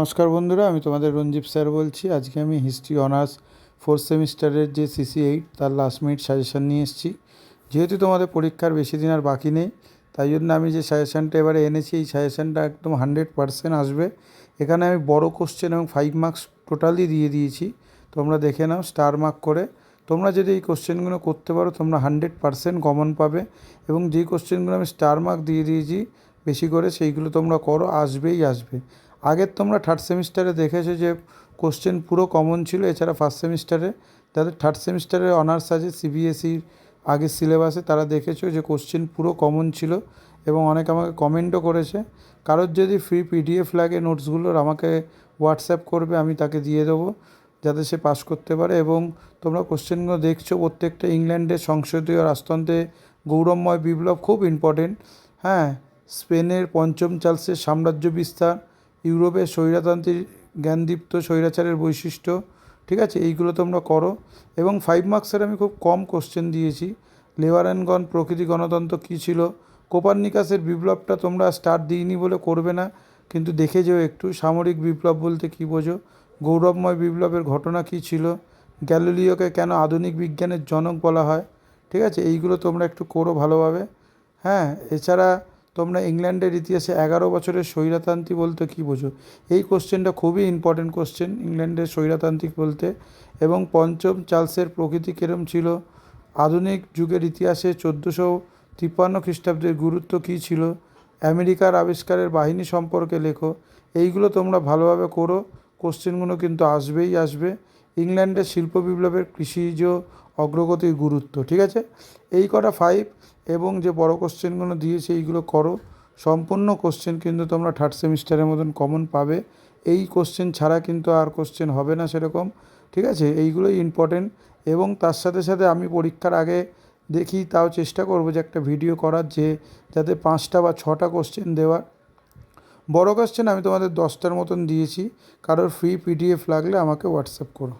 নমস্কার বন্ধুরা, আমি তোমাদের রঞ্জীব স্যার বলছি। আজকে আমি হিস্ট্রি অনার্স ফোর্থ সেমিস্টারের যে সিসি এইট তার লাস্ট মিনিট সাজেশান নিয়ে এসেছি। যেহেতু তোমাদের পরীক্ষার বেশি দিন আর বাকি নেই, তাই জন্য আমি যে সাজেশানটা এবারে এনেছি, এই সাজেশানটা একদম হান্ড্রেড পারসেন্ট আসবে। এখানে আমি বড় কোশ্চেন এবং ফাইভ মার্কস টোটালি দিয়ে দিয়েছি। তোমরা দেখে নাও স্টার মার্ক করে। তোমরা যদি এই কোশ্চেনগুলো করতে পারো, তোমরা হান্ড্রেড পারসেন্ট কমন পাবে এবং যেই কোশ্চেনগুলো আমি স্টার মার্ক দিয়ে দিয়েছি, বেশি করে সেইগুলো তোমরা করো, আসবেই আসবে। আগের তোমরা থার্ড সেমিস্টারে দেখেছ যে কোশ্চেন পুরো কমন ছিল, এছাড়া ফার্স্ট সেমিস্টারে। যাদের থার্ড সেমিস্টারে অনার্স আছে সিবিএসসির আগের সিলেবাসে তারা দেখেছ যে কোশ্চেন পুরো কমন ছিল এবং অনেকে আমাকে কমেন্টও করেছে। কারোর যদি ফ্রি পিডিএফ লাগে নোটসগুলোর আমাকে হোয়াটসঅ্যাপ করবে, আমি তাকে দিয়ে দেবো, যাতে সে পাস করতে পারে। এবং তোমরা কোশ্চেনগুলো দেখছ, প্রত্যেকটা ইংল্যান্ডের সংসদীয় রাজতন্ত্রে গৌরবময় বিপ্লব খুব ইম্পর্টেন্ট হ্যাঁ স্পেনের পঞ্চম চার্লসের সাম্রাজ্য বিস্তার ইউরোপের স্বৈরতান্ত্রিক জ্ঞানদীপ্ত স্বৈরাচারের বৈশিষ্ট্য, ঠিক আছে? এইগুলো তোমরা করো। এবং ফাইভ মার্কসের আমি খুব কম কোশ্চেন দিয়েছি। লেবারেনগণ প্রকৃতি গণতন্ত্র কী ছিল? কোপার্নিকাসের বিপ্লবটা তোমরা স্টার্ট দিইনি বলে করবে না, কিন্তু দেখে যেও একটু। সামরিক বিপ্লব বলতে কী বোঝো? গৌরবময় বিপ্লবের ঘটনা কী ছিল? গ্যালিলিওকে কেন আধুনিক বিজ্ঞানের জনক বলা হয়? ঠিক আছে? এইগুলো তোমরা একটু করো ভালোভাবে। হ্যাঁ এছাড়া তোমরা ইংল্যান্ডের ইতিহাসে এগারো বছরের স্বৈরাতান্ত্রিক বলতে কী বোঝো? এই কোশ্চেনটা খুবই ইম্পর্টেন্ট কোশ্চেন ইংল্যান্ডের স্বৈরাতান্ত্রিক বলতে। এবং পঞ্চম চার্লসের প্রকৃতি কিরম ছিল? আধুনিক যুগের ইতিহাসে চোদ্দোশো তিপ্পান্ন খ্রিস্টাব্দের গুরুত্ব কী ছিল? আমেরিকার আবিষ্কারের বাহিনী সম্পর্কে লেখো। এইগুলো তোমরা ভালোভাবে করো। কোশ্চেনগুলো কিন্তু আসবেই আসবে। ইংল্যান্ডের শিল্প বিপ্লবের কৃষিজ অগ্রগতির গুরুত্ব, ঠিক আছে? এই কটা ফাইভ এবং যে বড় কোশ্চেনগুলো দিয়েছে, এইগুলো করো। সম্পূর্ণ কোশ্চেন কিন্তু তোমরা থার্ড সেমিস্টারের মতন কমন পাবে। এই কোশ্চেন ছাড়া কিন্তু আর কোশ্চেন হবে না সেরকম, ঠিক আছে? এইগুলোই ইম্পর্টেন্ট এবং তার সাথে সাথে আমি পরীক্ষার আগে দেখি, তাও চেষ্টা করব যে একটা ভিডিও করার, যে যাতে পাঁচটা বা ছটা কোশ্চেন দেওয়ার। বড় কোশ্চেন আমি তোমাদের দশটার মতন দিয়েছি। কারোর ফ্রি পিডিএফ লাগলে আমাকে হোয়াটসঅ্যাপ করো।